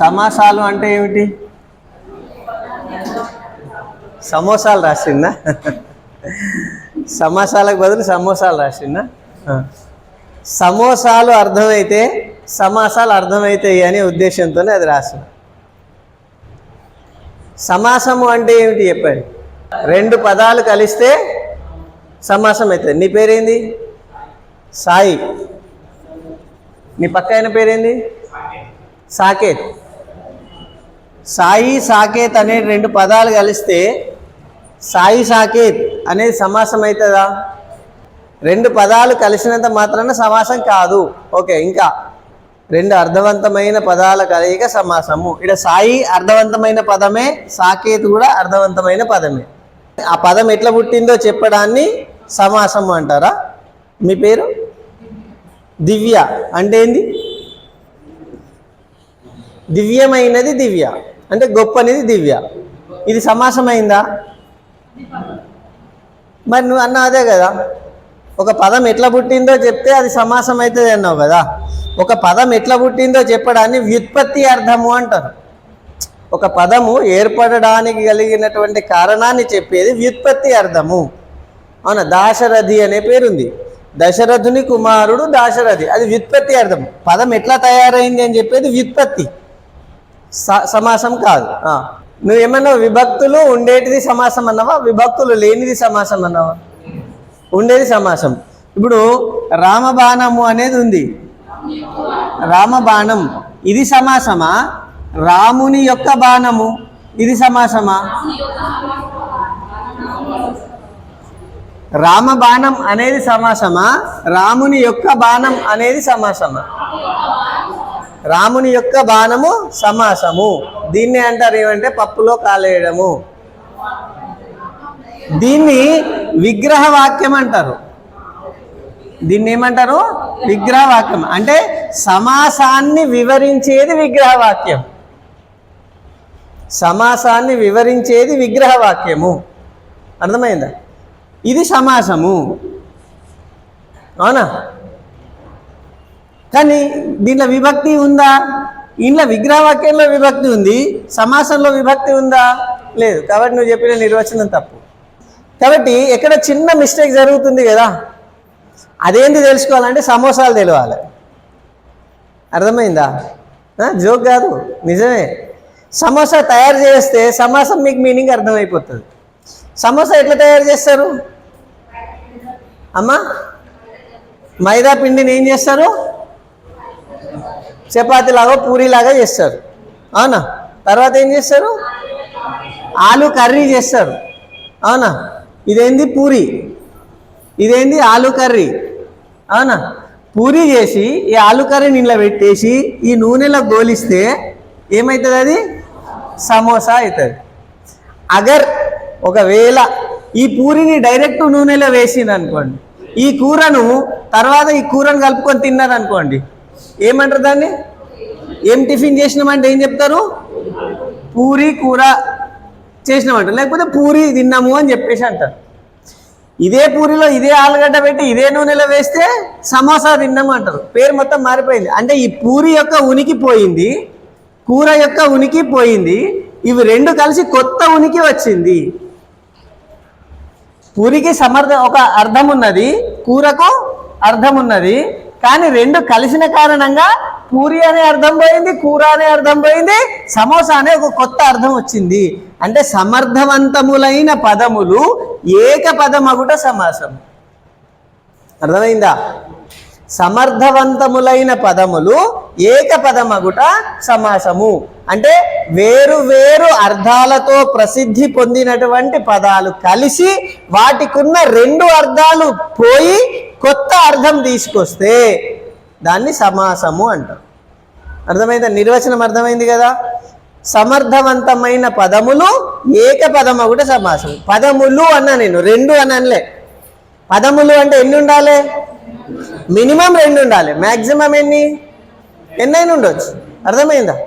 సమాసాలు అంటే ఏమిటి? సమోసాలు రాసిందా? సమాసాలకు బదులు సమోసాలు రాసిందా? సమోసాలు అర్థమైతే సమాసాలు అర్థమవుతాయి అనే ఉద్దేశంతోనే అది రాసింది. సమాసము అంటే ఏమిటి చెప్పండి? రెండు పదాలు కలిస్తే సమాసం అవుతుంది నీ పేరేంది? సాయి. నీ పక్క ఆయన పేరేంది? సాకేత్. సాయి సాకేత్ అనే రెండు పదాలు కలిస్తే సాయి సాకేత్ అనేది సమాసం అవుతుందా? రెండు పదాలు కలిసినంత మాత్రాన సమాసం కాదు. ఓకే ఇంకా రెండు అర్థవంతమైన పదాల కలయిక సమాసము. ఇక్కడ సాయి అర్థవంతమైన పదమే సాకేత్ కూడా అర్థవంతమైన పదమే. ఆ పదం ఎట్లా పుట్టిందో చెప్పడాన్ని సమాసం అంటారా? మీ పేరు? దివ్య అంటే ఏంది? దివ్యమైనది దివ్య. అంటే గొప్పనిది దివ్య. ఇది సమాసమైందా? మరి నువ్వు అన్నా అదే కదా. ఒక పదం ఎట్లా పుట్టిందో చెప్తే అది సమాసం అవుతుంది అన్నావు కదా. ఒక పదం ఎట్లా పుట్టిందో చెప్పడాన్ని వ్యుత్పత్తి అర్థము అంటారు. ఒక పదము ఏర్పడడానికి కలిగినటువంటి కారణాన్ని చెప్పేది వ్యుత్పత్తి అర్థము. అవునా? దాశరథి అనే పేరుంది. దశరథుని కుమారుడు దాశరథి. అది వ్యుత్పత్తి అర్థం పదం ఎట్లా తయారైంది అని చెప్పేది వ్యుత్పత్తి. సమాసం కాదు. నువ్వు నువ్వేమన్నావు? విభక్తులు ఉండేటిది సమాసం అన్నావా? విభక్తులు లేనిది సమాసం అన్నావా? ఉండేది సమాసం. ఇప్పుడు రామబాణము అనేది ఉంది. రామబాణం. ఇది సమాసమా? రాముని యొక్క బాణము. ఇది సమాసమా? రామబాణం అనేది సమాసమా? రాముని యొక్క బాణం అనేది సమాసమా? రాముని యొక్క బాణము సమాసము. దీన్ని అంటారు ఏమంటే పప్పులో కాలేయడము. దీన్ని విగ్రహ వాక్యం అంటారు. దీన్ని ఏమంటారు? విగ్రహ వాక్యం అంటే సమాసాన్ని వివరించేది విగ్రహ వాక్యం సమాసాన్ని వివరించేది విగ్రహ వాక్యము అర్థమైందా? ఇది సమాసము. అవునా? కానీ దీంట్లో విభక్తి ఉందా? ఇంట్లో విగ్రహవాక్యంలో విభక్తి ఉంది సమాసంలో విభక్తి ఉందా? లేదు. కాబట్టి నువ్వు చెప్పిన నిర్వచనం తప్పు. కాబట్టి ఎక్కడ చిన్న మిస్టేక్ జరుగుతుంది కదా అదేంటి తెలుసుకోవాలంటే సమోసాలు తెలియాలి అర్థమైందా? జోక్ కాదు నిజమే. సమోసా తయారు చేస్తే సమాసం మీకు మీనింగ్ అర్థమైపోతుంది. సమోసా ఎట్లా తయారు చేస్తారు? అమ్మా మైదా పిండిని ఏం చేస్తారు? చపాతీలాగా పూరీలాగా చేస్తారు. అవునా? తర్వాత ఏం చేస్తారు? ఆలు కర్రీ చేస్తారు. అవునా? ఇదేంది పూరి? ఇదేంది ఆలు కర్రీ? అవునా? పూరి చేసి ఈ ఆలు కర్రీని ఇంట్లో పెట్టేసి ఈ నూనెలో గోలిస్తే ఏమవుతుంది అది? సమోసా అవుతుంది. అగర్ ఒకవేళ ఈ పూరిని డైరెక్ట్ నూనెలో వేసింది అనుకోండి ఈ కూరను తర్వాత ఈ కూరను కలుపుకొని తిన్నదనుకోండి ఏమంటారు దాన్ని? ఏం టిఫిన్ చేసినామంటే ఏం చెప్తారు? పూరి కూర చేసినామంటారు. లేకపోతే పూరి తిన్నాము అని చెప్పేసి అంటారు. ఇదే పూరిలో ఇదే ఆలుగడ్డ పెట్టి ఇదే నూనెలో వేస్తే సమోసా తిన్నాము అంటారు. పేరు మొత్తం మారిపోయింది. అంటే ఈ పూరి యొక్క ఉనికి పోయింది కూర యొక్క ఉనికి పోయింది ఇవి రెండు కలిసి కొత్త ఉనికి వచ్చింది. పూరికి సమర్థ ఒక అర్థం ఉన్నది కూరకు అర్థం ఉన్నది కానీ రెండు కలిసిన కారణంగా పూరి అనే అర్థం పోయింది కూర అనే అర్థం పోయింది సమోసా అనే ఒక కొత్త అర్థం వచ్చింది. అంటే సమర్థవంతములైన పదములు ఏక పదమగుట సమాసం. అర్థమైందా? సమర్థవంతములైన పదములు ఏక పదమగుట సమాసము. అంటే వేరు వేరు అర్థాలతో ప్రసిద్ధి పొందినటువంటి పదాలు కలిసి వాటికున్న రెండు అర్థాలు పోయి కొత్త అర్థం తీసుకొస్తే దాన్ని సమాసము అంటారు. అర్థమైందా? నిర్వచనం అర్థమైంది కదా? సమర్థవంతమైన పదములు ఏక పదమగుట సమాసం. పదములు అన్నా నేను రెండు అనలే పదములు అంటే ఎన్ని ఉండాలి? మినిమం రెండు ఉండాలి. మ్యాక్సిమం ఎన్ని? ఎన్నైనా ఉండొచ్చు. అర్థమైందా?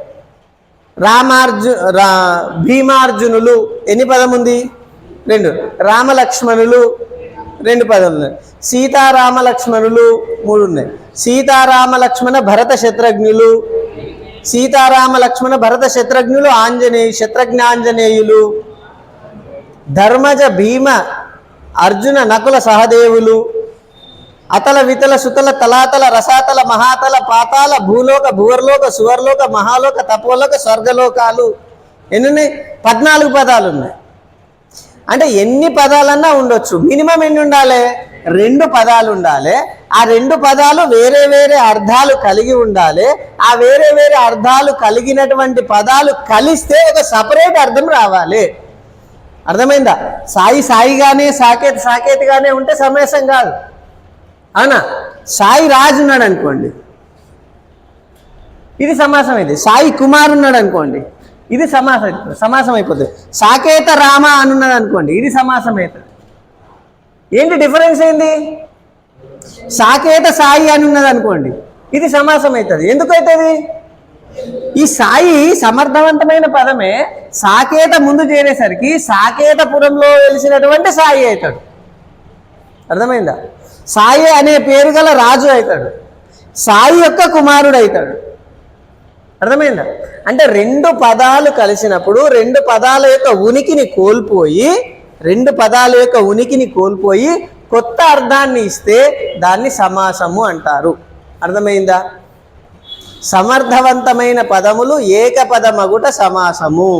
రామార్జు రా భీమార్జునులు ఎన్ని పదం ఉంది రెండు. రామలక్ష్మణులు రెండు పదాలు ఉన్నాయి. సీతారామ లక్ష్మణులు మూడు ఉన్నాయి. సీతారామ లక్ష్మణ భరత శత్రుఘ్నులు సీతారామ లక్ష్మణ భరత శత్రుఘ్నులు ఆంజనేయ శత్రుఘ్నాంజనేయులు ధర్మజ భీమ అర్జున నకుల సహదేవులు అతల వితల సుతల తలాతల రసాతల మహాతల పాతాల భూలోక భూవర్లోక సువర్లోక మహాలోక తపోలోక స్వర్గలోకాలు ఎన్ని ఉన్నాయి? పద్నాలుగు పదాలు ఉన్నాయి. అంటే ఎన్ని పదాలన్నా ఉండొచ్చు. మినిమం ఎన్ని ఉండాలి? రెండు పదాలు ఉండాలి. ఆ రెండు పదాలు వేరే వేరే అర్థాలు కలిగి ఉండాలి. ఆ వేరే వేరే అర్థాలు కలిగినటువంటి పదాలు కలిస్తే ఒక సపరేట్ అర్థం రావాలి. అర్థమైందా? సాయి సాయిగానే సాకేత్ సాకేత్గానే ఉంటే సమాసం కాదు. అవునా? సాయి రాజు ఉన్నాడు అనుకోండి ఇది సమాసం ఇది సాయి కుమార్ ఉన్నాడు అనుకోండి ఇది సమాసం సమాసం అయిపోతుంది సాకేత రామ అని ఉన్నది అనుకోండి ఇది సమాసం అవుతుంది ఏంటి డిఫరెన్స్ ఏంది? సాకేత సాయి అని అనుకోండి ఇది సమాసం అవుతుంది ఎందుకు అవుతుంది ఈ సాయి సమర్థవంతమైన పదమే సాకేత ముందు చేరేసరికి సాకేతపురంలో వెలిసినటువంటి సాయి అవుతాడు అర్థమైందా? సాయి అనే పేరు గల రాజు అవుతాడు సాయి యొక్క కుమారుడు అవుతాడు అర్థమైందా? అంటే రెండు పదాలు కలిసినప్పుడు రెండు పదాల యొక్క ఉనికిని కోల్పోయి రెండు పదాల యొక్క ఉనికిని కోల్పోయి కొత్త అర్థాన్ని ఇస్తే దాన్ని సమాసము అంటారు. అర్థమైందా? సమర్థవంతమైన పదములు ఏకపదమగుట సమాసము.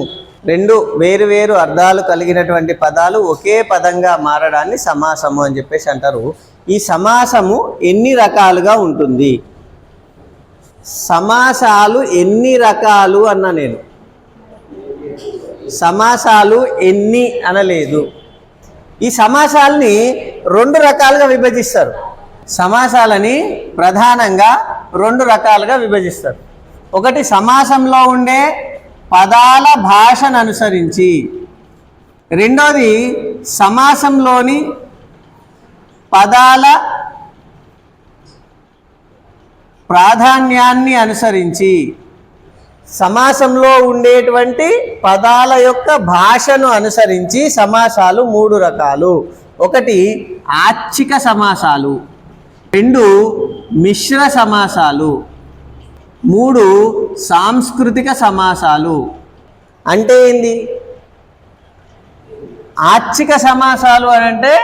రెండు వేరు వేరు అర్థాలు కలిగినటువంటి పదాలు ఒకే పదంగా మారడాన్ని సమాసము అని చెప్పేసి అంటారు. ఈ సమాసము ఎన్ని రకాలుగా ఉంటుంది? సమాసాలు ఎన్ని రకాలు అన్న నేను. సమాసాలు ఎన్ని అనలేదు. ఈ సమాసాలని రెండు రకాలుగా విభజిస్తారు. సమాసాలని ప్రధానంగా రెండు రకాలుగా విభజిస్తారు. ఒకటి సమాసంలో ఉండే పదాల భాషను అనుసరించి రెండోది సమాసంలోని పదాల ప్రాధాన్యాన్ని అనుసరించి సమాసంలో ఉండేటువంటి పదాల యొక్క భాషను అనుసరించి సమాసాలు మూడు రకాలు. ఒకటి ఆచ్చిక సమాసాలు. రెండు మిశ్ర సమాసాలు. మూడు సాంస్కృతిక సమాసాలు. అంటే ఏంది? ఆచ్చిక సమాసాలు అని అంటే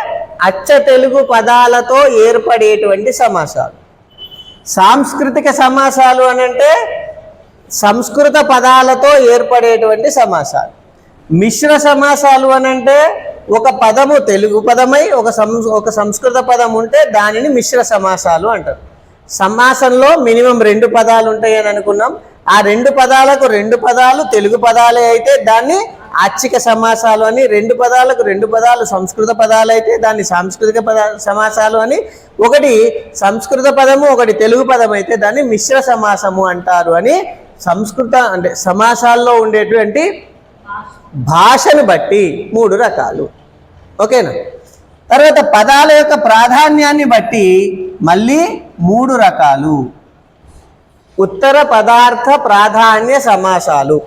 అచ్చ తెలుగు పదాలతో ఏర్పడేటువంటి సమాసాలు. సాంస్కృతిక సమాసాలు అని అంటే సంస్కృత పదాలతో ఏర్పడేటువంటి సమాసాలు. మిశ్ర సమాసాలు అని అంటే ఒక పదము తెలుగు పదమై ఒక సం ఒక సంస్కృత పదం ఉంటే దానిని మిశ్ర సమాసాలు అంటారు. సమాసంలో మినిమం రెండు పదాలు ఉంటాయని అనుకున్నాం. ఆ రెండు పదాలకు రెండు పదాలు తెలుగు పదాలే అయితే దాన్ని ఆచ్చిక సమాసాలు అని రెండు పదాలకు రెండు పదాలు సంస్కృత పదాలు అయితే దాన్ని సాంస్కృతిక పద సమాసాలు అని ఒకటి సంస్కృత పదము ఒకటి తెలుగు పదం అయితే దాన్ని మిశ్ర సమాసము అంటారు అని సంస్కృత అంటే సమాసాల్లో ఉండేటువంటి భాషను బట్టి మూడు రకాలు. ఓకేనా? తర్వాత పదాల యొక్క ప్రాధాన్యాన్ని బట్టి మళ్ళీ మూడు రకాలు. ఉత్తర పదార్థ ప్రాధాన్య సమాసాలు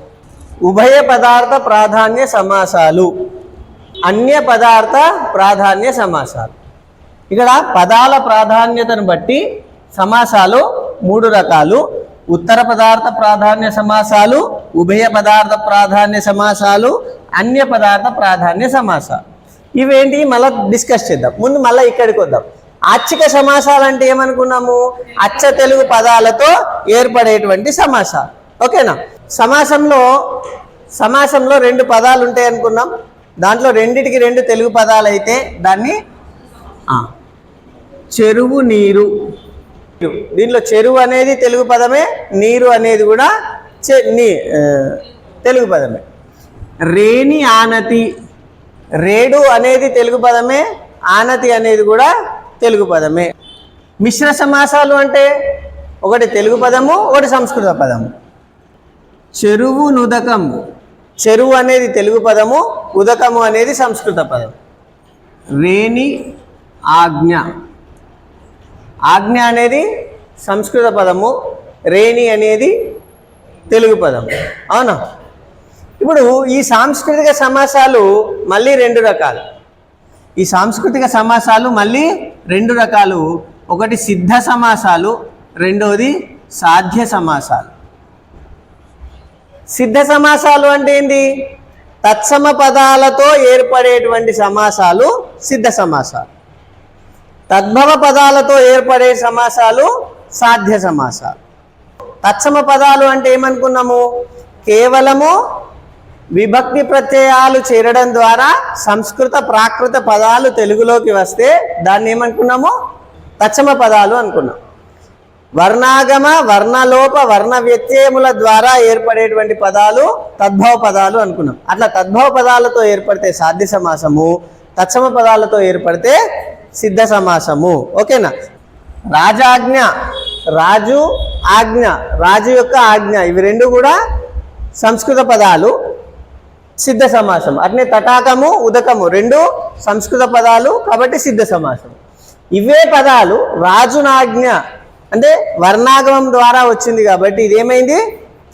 ఉభయ పదార్థ ప్రాధాన్య సమాసాలు అన్య పదార్థ ప్రాధాన్య సమాసాలు. ఇక్కడ పదాల ప్రాధాన్యతను బట్టి సమాసాలు మూడు రకాలు. ఉత్తర పదార్థ ప్రాధాన్య సమాసాలు ఉభయ పదార్థ ప్రాధాన్య సమాసాలు అన్య పదార్థ ప్రాధాన్య సమాసాలు. ఇవేంటి? మళ్ళీ డిస్కస్ చేద్దాం. ముందు మళ్ళీ ఇక్కడికి వద్దాం. ఆచ్చిక సమాసాలు అంటే ఏమనుకున్నాము? అచ్చ తెలుగు పదాలతో ఏర్పడేటువంటి సమాసాలు. ఓకేనా? సమాసంలో సమాసంలో రెండు పదాలు ఉంటాయి అనుకున్నాం. దాంట్లో రెండిటికి రెండు తెలుగు పదాలు అయితే దాన్ని చెరువు నీరు. దీనిలో చెరువు అనేది తెలుగు పదమే నీరు అనేది కూడా చె నీ తెలుగు పదమే. రేణి ఆనతి. రేడు అనేది తెలుగు పదమే ఆనతి అనేది కూడా తెలుగు పదమే. మిశ్ర సమాసాలు అంటే ఒకటి తెలుగు పదము ఒకటి సంస్కృత పదము. చెరువు నుదకం. చెరువు అనేది తెలుగు పదము ఉదకము అనేది సంస్కృత పదం రేణి ఆజ్ఞ. ఆజ్ఞ అనేది సంస్కృత పదము రేణి అనేది తెలుగు పదం అవునా? ఇప్పుడు ఈ సాంస్కృతిక సమాసాలు మళ్ళీ రెండు రకాలు. ఈ సాంస్కృతిక సమాసాలు మళ్ళీ రెండు రకాలు. ఒకటి సిద్ధ సమాసాలు రెండవది సాధ్య సమాసాలు. సిద్ధ సమాసాలు అంటే ఏంటి తత్సమ పదాలతో ఏర్పడేటువంటి సమాసాలు సిద్ధ సమాసాలు. తద్భవ పదాలతో ఏర్పడే సమాసాలు సాధ్య సమాసాలు. తత్సమ పదాలు అంటే ఏమనుకున్నాము? కేవలము విభక్తి ప్రత్యయాలు చేరడం ద్వారా సంస్కృత ప్రాకృత పదాలు తెలుగులోకి వస్తే దాన్ని ఏమనుకున్నాము? తచ్చమ పదాలు అనుకున్నాం. వర్ణాగమ వర్ణలోప వర్ణ వ్యత్యయముల ద్వారా ఏర్పడేటువంటి పదాలు తద్భవ పదాలు అనుకున్నాం. అట్లా తద్భవ పదాలతో ఏర్పడితే సాధ్య సమాసము తచ్చమ పదాలతో ఏర్పడితే సిద్ధ సమాసము. ఓకేనా? రాజాజ్ఞ రాజు ఆజ్ఞ రాజు యొక్క ఆజ్ఞ ఇవి రెండు కూడా సంస్కృత పదాలు. సిద్ధ సమాసం. అట్నే తటాకము ఉదకము రెండు సంస్కృత పదాలు కాబట్టి సిద్ధ సమాసం. ఇవే పదాలు రాజునాజ్ఞ అంటే వర్ణాగమం ద్వారా వచ్చింది కాబట్టి ఇదేమైంది?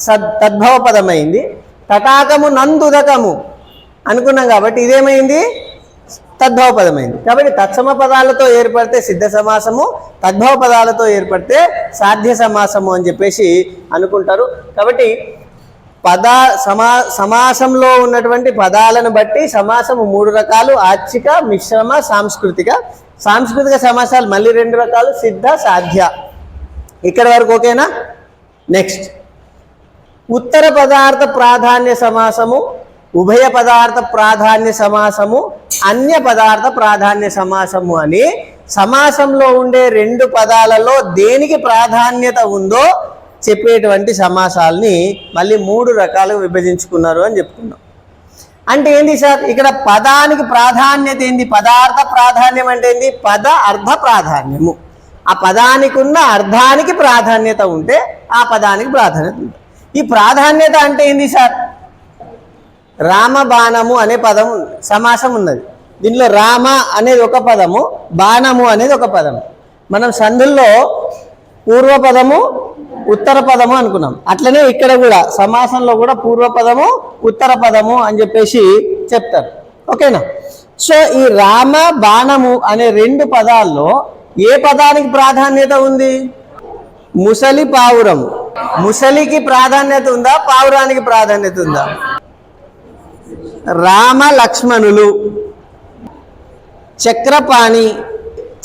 సద్ తద్భవ పదమైంది. తటాకము నందుదకము అనుకున్నాం కాబట్టి ఇదేమైంది? తద్భవ పదమైంది. కాబట్టి తత్సమ పదాలతో ఏర్పడితే సిద్ధ సమాసము తద్భవ పదాలతో ఏర్పడితే సాధ్య సమాసము అని చెప్పేసి అనుకుంటారు. కాబట్టి పద సమా సమాసంలో ఉన్నటువంటి పదాలను బట్టి సమాసము మూడు రకాలు ఆర్చిక మిశ్రమ సాంస్కృతిక. సాంస్కృతిక సమాసాలు మళ్ళీ రెండు రకాలు సిద్ధ సాధ్య. ఇక్కడ వరకు ఓకేనా? నెక్స్ట్ ఉత్తర పదార్థ ప్రాధాన్య సమాసము ఉభయ పదార్థ ప్రాధాన్య సమాసము అన్య పదార్థ ప్రాధాన్య సమాసము అని సమాసంలో ఉండే రెండు పదాలలో దేనికి ప్రాధాన్యత ఉందో చెప్పేటువంటి సమాసాలని మళ్ళీ మూడు రకాలుగా విభజించుకున్నారు అని చెప్తున్నాం అంటే ఏంటి సార్? ఇక్కడ పదానికి ప్రాధాన్యత ఏంది? పదార్థ ప్రాధాన్యం అంటే ఏంది? పద అర్థ ప్రాధాన్యము. ఆ పదానికి ఉన్న అర్థానికి ప్రాధాన్యత ఉంటే ఆ పదానికి ప్రాధాన్యత ఉంటుంది. ఈ ప్రాధాన్యత అంటే ఏంది సార్? రామబాణము అనే పదం సమాసం ఉన్నది. దీనిలో రామ అనేది ఒక పదము బాణము అనేది ఒక పదము. మనం సంధుల్లో పూర్వపదము ఉత్తర పదము అనుకున్నాం. అట్లనే ఇక్కడ కూడా సమాసంలో కూడా పూర్వపదము ఉత్తర పదము అని చెప్పేసి చెప్తారు. ఓకేనా? సో ఈ రామ బాణము అనే రెండు పదాల్లో ఏ పదానికి ప్రాధాన్యత ఉంది? ముసలి పావురం ముసలికి ప్రాధాన్యత ఉందా? పావురానికి ప్రాధాన్యత ఉందా? రామ లక్ష్మణులు. చక్రపాణి.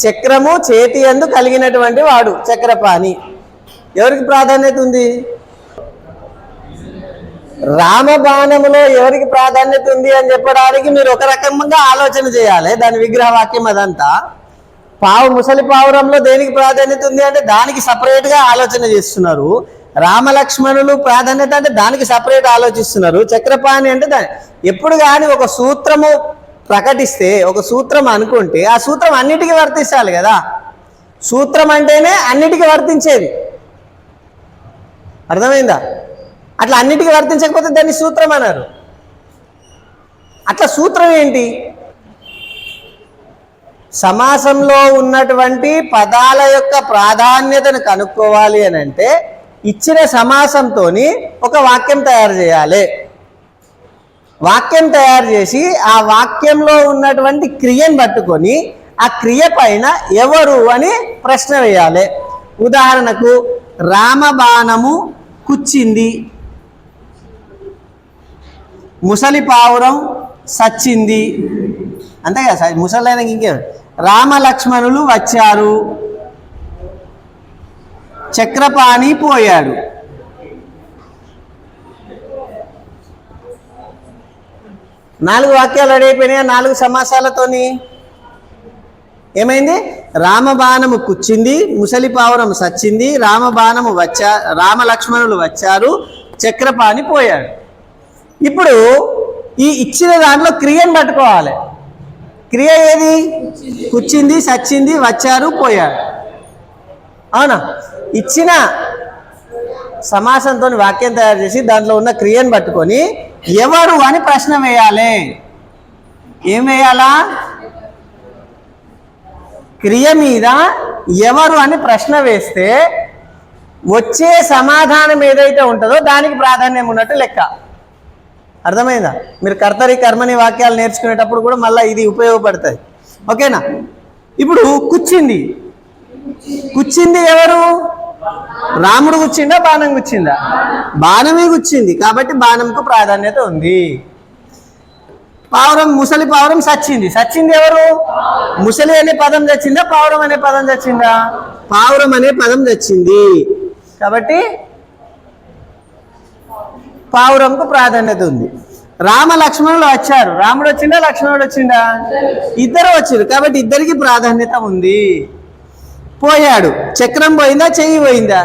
చక్రము చేతి అందు కలిగినటువంటి వాడు చక్రపాణి. ఎవరికి ప్రాధాన్యత ఉంది? రామబాణములో ఎవరికి ప్రాధాన్యత ఉంది అని చెప్పడానికి మీరు ఒక రకంగా ఆలోచన చేయాలి. దాని విగ్రహ వాక్యం అదంతా. పావు ముసలి పావురంలో దేనికి ప్రాధాన్యత ఉంది అంటే దానికి సపరేట్గా ఆలోచన చేస్తున్నారు. రామలక్ష్మణులు ప్రాధాన్యత అంటే దానికి సపరేట్ ఆలోచిస్తున్నారు. చక్రపాణి అంటే దాని ఎప్పుడు కానీ ఒక సూత్రము ప్రకటిస్తే ఒక సూత్రం అనుకుంటే ఆ సూత్రం అన్నిటికీ వర్తించాలి కదా. సూత్రం అంటేనే అన్నిటికీ వర్తించేది. అర్థమైందా? అట్లా అన్నిటికీ వర్తించకపోతే దాన్ని సూత్రం అన్నారు. అట్లా సూత్రం ఏంటి? సమాసంలో ఉన్నటువంటి పదాల యొక్క ప్రాధాన్యతను కనుక్కోవాలి అని అంటే ఇచ్చిన సమాసంతో ఒక వాక్యం తయారు చేయాలి. వాక్యం తయారు చేసి ఆ వాక్యంలో ఉన్నటువంటి క్రియను పట్టుకొని ఆ క్రియ పైన ఎవరు అని ప్రశ్న వేయాలి. ఉదాహరణకు రామబాణము కుచ్చింది. ముసలి పావురం సచ్చింది. అంతే కదా సార్? ముసలైన ఇంకే. రామలక్ష్మణులు వచ్చారు. చక్రపాణి పోయాడు. నాలుగు వాక్యాలు రెడీ అయిపోయినాయి? నాలుగు సమాసాలతోని? ఏమైంది? రామబాణము కుచ్చింది ముసలి పావురం సచ్చింది రామబాణము వచ్చా రామలక్ష్మణులు వచ్చారు చక్రపాణి పోయాడు. ఇప్పుడు ఈ ఇచ్చిన దాంట్లో క్రియను పట్టుకోవాలి. క్రియ ఏది? కుచ్చింది సచ్చింది వచ్చారు పోయారు అవునా? ఇచ్చిన సమాసంతో వాక్యం తయారు చేసి దాంట్లో ఉన్న క్రియను పట్టుకొని ఎవరు అని ప్రశ్న వేయాలి? ఏం వేయాలా? క్రియ మీద ఎవరు అని ప్రశ్న వేస్తే వచ్చే సమాధానం ఏదైతే ఉంటుందో దానికి ప్రాధాన్యం ఉన్నట్టు లెక్క. అర్థమైందా? మీరు కర్తరి కర్మని వాక్యాలు నేర్చుకునేటప్పుడు కూడా మళ్ళీ ఇది ఉపయోగపడుతుంది. ఓకేనా? ఇప్పుడు కూర్చింది. కూర్చింది ఎవరు? రాముడు కూర్చిందా? బాణం కూర్చిందా? బాణమే కూర్చింది. కాబట్టి బాణంకు ప్రాధాన్యత ఉంది. పావురం ముసలి పావురం సచ్చింది. సచ్చింది ఎవరు? ముసలి అనే పదం తెచ్చిందా పావురం అనే పదం తెచ్చిందా? పావురం అనే పదం తెచ్చింది. కాబట్టి పావురంకు ప్రాధాన్యత ఉంది. రామ లక్ష్మణులు వచ్చారు. రాముడు వచ్చిందా లక్ష్మణుడు వచ్చిందా ఇద్దరు వచ్చారు కాబట్టి ఇద్దరికి ప్రాధాన్యత ఉంది. పోయాడు. చక్రం పోయిందా చెయ్యి పోయిందా?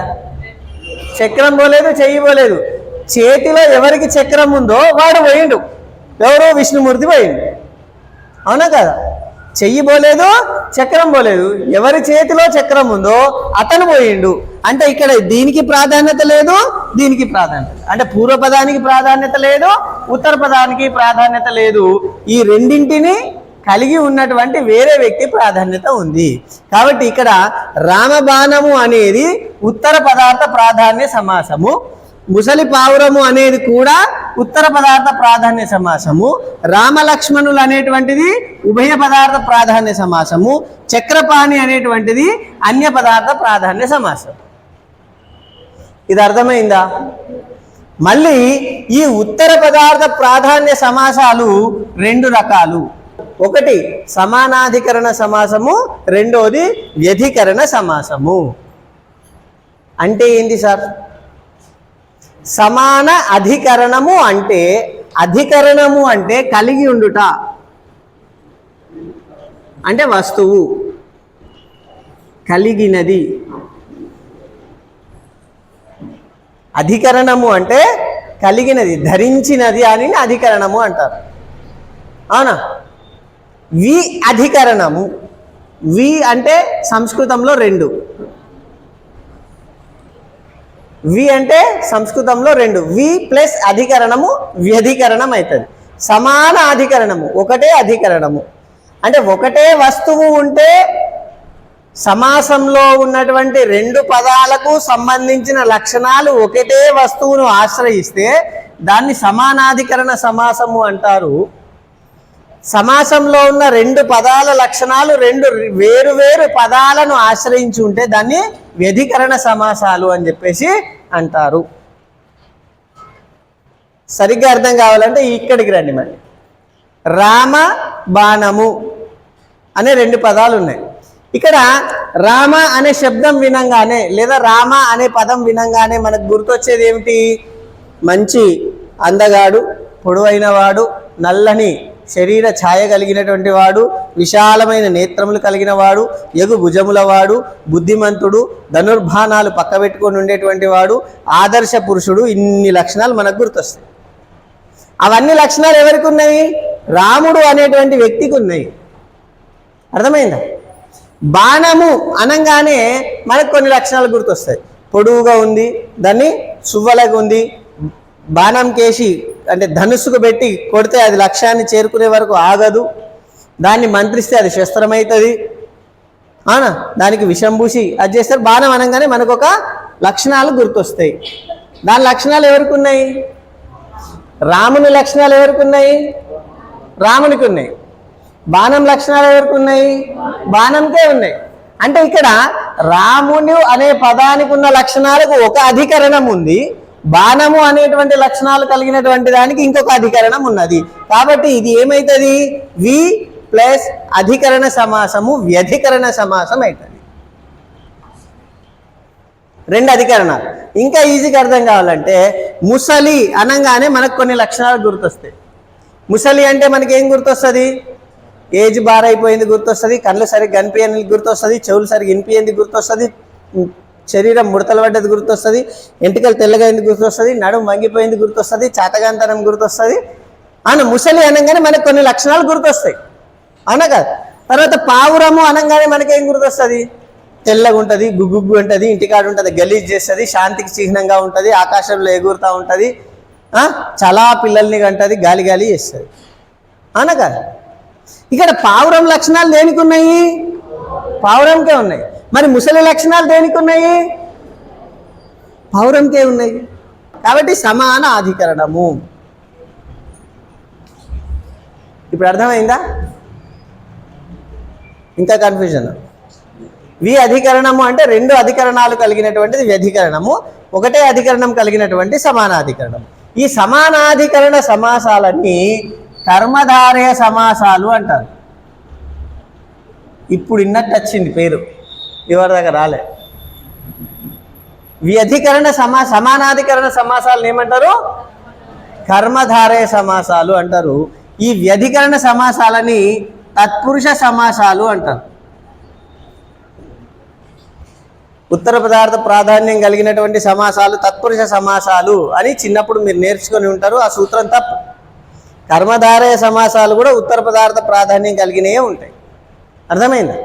చక్రం పోలేదు చెయ్యి పోలేదు. చేతిలో ఎవరికి చక్రం ఉందో వాడు పోయిండు. ఎవరో విష్ణుమూర్తి పోయింది అవునా కదా? చెయ్యి పోలేదు చక్రం పోలేదు. ఎవరి చేతిలో చక్రం ఉందో అతను పోయిండు. అంటే ఇక్కడ దీనికి ప్రాధాన్యత లేదు దీనికి ప్రాధాన్యత అంటే పూర్వపదానికి ప్రాధాన్యత లేదు ఉత్తర పదానికి ప్రాధాన్యత లేదు. ఈ రెండింటిని కలిగి ఉన్నటువంటి వేరే వ్యక్తి ప్రాధాన్యత ఉంది. కాబట్టి ఇక్కడ రామబాణము అనేది ఉత్తర పదార్థ ప్రాధాన్య సమాసము. ముసలి పావురము అనేది కూడా ఉత్తర పదార్థ ప్రాధాన్య సమాసము రామలక్ష్మణులు అనేటువంటిది ఉభయ పదార్థ ప్రాధాన్య సమాసము చక్రపాణి అనేటువంటిది అన్య పదార్థ ప్రాధాన్య సమాసం. ఇది అర్థమైందా? మళ్ళీ ఈ ఉత్తర పదార్థ ప్రాధాన్య సమాసాలు రెండు రకాలు. ఒకటి సమానాధికరణ సమాసము రెండోది వ్యధికరణ సమాసము. అంటే ఏంటి సార్? సమాన అధికరణము అంటే అధికరణము అంటే కలిగి ఉండుట. అంటే వస్తువు కలిగినది. అధికరణము అంటే కలిగినది ధరించినది అని అధికరణము అంటారు. అవునా? వి అధికరణము. వి అంటే సంస్కృతంలో రెండు. వి అంటే సంస్కృతంలో రెండు. వి ప్లస్ అధికరణము వ్యధికరణం అవుతుంది. సమాన అధికరణము ఒకటే అధికరణము. అంటే ఒకటే వస్తువు ఉంటే సమాసంలో ఉన్నటువంటి రెండు పదాలకు సంబంధించిన లక్షణాలు ఒకటే వస్తువును ఆశ్రయిస్తే దాన్ని సమానాధికరణ సమాసము అంటారు. సమాసంలో ఉన్న రెండు పదాల లక్షణాలు రెండు వేరు వేరు పదాలను ఆశ్రయించి ఉంటే దాన్ని వ్యధికరణ సమాసాలు అని చెప్పేసి అంటారు. సరిగ్గా అర్థం కావాలంటే ఇక్కడికి రండి మరి. రామ బాణము అనే రెండు పదాలు ఉన్నాయి. ఇక్కడ రామ అనే శబ్దం వినంగానే లేదా రామ అనే పదం వినంగానే మనకు గుర్తొచ్చేది ఏమిటి? మంచి అందగాడు పొడవైన వాడు నల్లని శరీర ఛాయ కలిగినటువంటి వాడు విశాలమైన నేత్రములు కలిగిన వాడు ఎగు భుజముల వాడు బుద్ధిమంతుడు ధనుర్బాణాలు పక్కబెట్టుకొని ఉండేటువంటి వాడు ఆదర్శ పురుషుడు ఇన్ని లక్షణాలు మనకు గుర్తొస్తాయి. అవన్నీ లక్షణాలు ఎవరికి ఉన్నాయి? రాముడు అనేటువంటి వ్యక్తికి ఉన్నాయి. అర్థమైందా? బాణము అనంగానే మనకు కొన్ని లక్షణాలు గుర్తొస్తాయి. పొడువుగా ఉంది దాన్ని సువ్వలగా ఉంది బాణం కేసి అంటే ధనుసుకు పెట్టి కొడితే అది లక్ష్యాన్ని చేరుకునే వరకు ఆగదు. దాన్ని మంత్రిస్తే అది శస్త్రమవుతుంది. అవునా? దానికి విషం పూసి అది చేస్తారు. బాణం అనగానే మనకు ఒక లక్షణాలు గుర్తొస్తాయి. దాని లక్షణాలు ఎవరికి ఉన్నాయి రాముని లక్షణాలు ఎవరికి ఉన్నాయి రామునికి ఉన్నాయి బాణం లక్షణాలు ఎవరికి ఉన్నాయి బాణంకే ఉన్నాయి. అంటే ఇక్కడ రాముని అనే పదానికి ఉన్న లక్షణాలకు ఒక అధికరణం ఉంది. బాణము అనేటువంటి లక్షణాలు కలిగినటువంటి దానికి ఇంకొక అధికరణం ఉన్నది. కాబట్టి ఇది ఏమవుతుంది వి ప్లస్ అధికరణ సమాసము వ్యధికరణ సమాసం అవుతుంది రెండు అధికరణాలు. ఇంకా ఈజీగా అర్థం కావాలంటే ముసలి అనగానే మనకు కొన్ని లక్షణాలు గుర్తొస్తాయి. ముసలి అంటే మనకి ఏం గుర్తొస్తుంది? ఏజ్ బార్ అయిపోయింది గుర్తొస్తుంది కళ్ళు సరిగ్గా కనిపించని గుర్తొస్తుంది చెవులు సరిగ్గా వినిపించింది గుర్తొస్తుంది శరీరం ముడతలు పడ్డది గుర్తొస్తుంది ఎంటికలు తెల్లగైంది గుర్తొస్తుంది నడుము వంగిపోయింది గుర్తొస్తుంది చాతగాంతనం గుర్తొస్తుంది. అవును ముసలి అనగానే మనకు కొన్ని లక్షణాలు గుర్తొస్తాయి. అనగా తర్వాత పావురము అనగానే మనకేం గుర్తొస్తుంది? తెల్లగా ఉంటుంది గుగ్గుగ్గు ఉంటుంది ఇంటికాడ ఉంటుంది గలీజ్ చేస్తుంది శాంతికి చిహ్నంగా ఉంటుంది ఆకాశంలో ఎగురుతూ ఉంటుంది చాలా పిల్లల్ని కంటది గాలి గాలి చేస్తుంది. అనగా ఇక్కడ పావురం లక్షణాలు దేనికి ఉన్నాయి? పావురంకే ఉన్నాయి. మరి ముసలి లక్షణాలు దేనికి ఉన్నాయి పౌరంకే ఉన్నాయి. కాబట్టి సమాన అధికరణము. ఇప్పుడు అర్థమైందా? ఇంకా కన్ఫ్యూజన్ వి అధికరణము అంటే రెండు అధికరణాలు కలిగినటువంటిది వ్యధికరణము ఒకటే అధికరణం కలిగినటువంటి సమానాధికరణం ఈ సమానాధికరణ సమాసాలన్నీ కర్మధారయ సమాసాలు అంటారు. ఇప్పుడు ఇన్నట్టు వచ్చింది పేరు. ఎవరి దగ్గర రాలే. వ్యధికరణ సమా సమానాధికరణ సమాసాలను ఏమంటారు? కర్మధారయ సమాసాలు అంటారు. ఈ వ్యధికరణ సమాసాలని తత్పురుష సమాసాలు అంటారు. ఉత్తర పదార్థ ప్రాధాన్యం కలిగినటువంటి సమాసాలు తత్పురుష సమాసాలు అని చిన్నప్పుడు మీరు నేర్చుకొని ఉంటారు. ఆ సూత్రం తప్పు. కర్మధారయ సమాసాలు కూడా ఉత్తర పదార్థ ప్రాధాన్యం కలిగినవే ఉంటాయి. అర్థమైందా?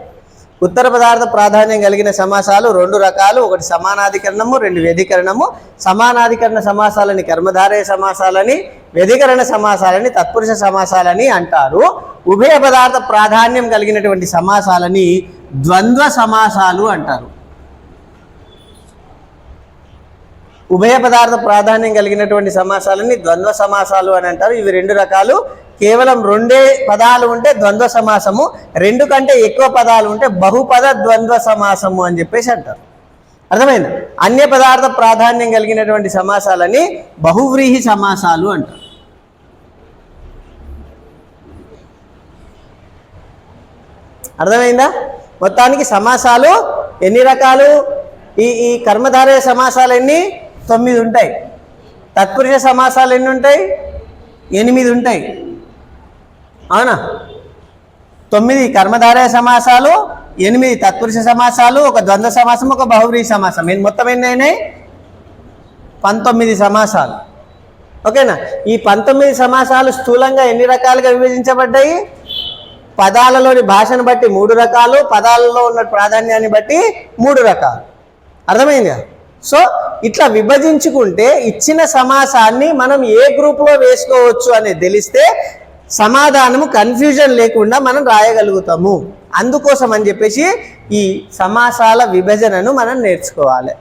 ఉత్తర పదార్థ ప్రాధాన్యం కలిగిన సమాసాలు రెండు రకాలు. ఒకటి సమానాధికరణము రెండు వ్యధికరణము. సమానాధికరణ సమాసాలని కర్మధారయ సమాసాలని వ్యధికరణ సమాసాలని తత్పురుష సమాసాలని అంటారు. ఉభయ పదార్థ ప్రాధాన్యం కలిగినటువంటి సమాసాలని ద్వంద్వ సమాసాలు అంటారు. ఉభయ పదార్థ ప్రాధాన్యం కలిగినటువంటి సమాసాలని ద్వంద్వ సమాసాలు అని అంటారు. ఇవి రెండు రకాలు. కేవలం రెండే పదాలు ఉంటే ద్వంద్వ సమాసము రెండు కంటే ఎక్కువ పదాలు ఉంటే బహుపద ద్వంద్వ సమాసము అని చెప్పేసి అంటారు. అర్థమైంది? అన్య పదార్థ ప్రాధాన్యం కలిగినటువంటి సమాసాలని బహువ్రీహి సమాసాలు అంటారు. అర్థమైందా? మొత్తానికి సమాసాలు ఎన్ని రకాలు? ఈ ఈ కర్మధారయ సమాసాలు ఎన్ని? తొమ్మిది ఉంటాయి. తత్పురుష సమాసాలు ఎన్ని ఉంటాయి? ఎనిమిది ఉంటాయి. అవునా? తొమ్మిది కర్మధారయ సమాసాలు ఎనిమిది తత్పురుష సమాసాలు ఒక ద్వంద్వ సమాసం ఒక బహువ్రీ సమాసం. ఇది మొత్తం ఎన్ని అయినాయి? పంతొమ్మిది సమాసాలు. ఓకేనా? ఈ పంతొమ్మిది సమాసాలు స్థూలంగా ఎన్ని రకాలుగా విభజించబడ్డాయి? పదాలలోని భాషను బట్టి మూడు రకాలు పదాలలో ఉన్న ప్రాధాన్యాన్ని బట్టి మూడు రకాలు. అర్థమైందా? సో ఇట్లా విభజించుకుంటే ఇచ్చిన సమాసాన్ని మనం ఏ గ్రూప్లో వేసుకోవచ్చు అనేది తెలిస్తే సమాధానము కన్ఫ్యూజన్ లేకుండా మనం రాయగలుగుతాము. అందుకోసం అని చెప్పేసి ఈ సమాసాల విభజనను మనం నేర్చుకోవాలి.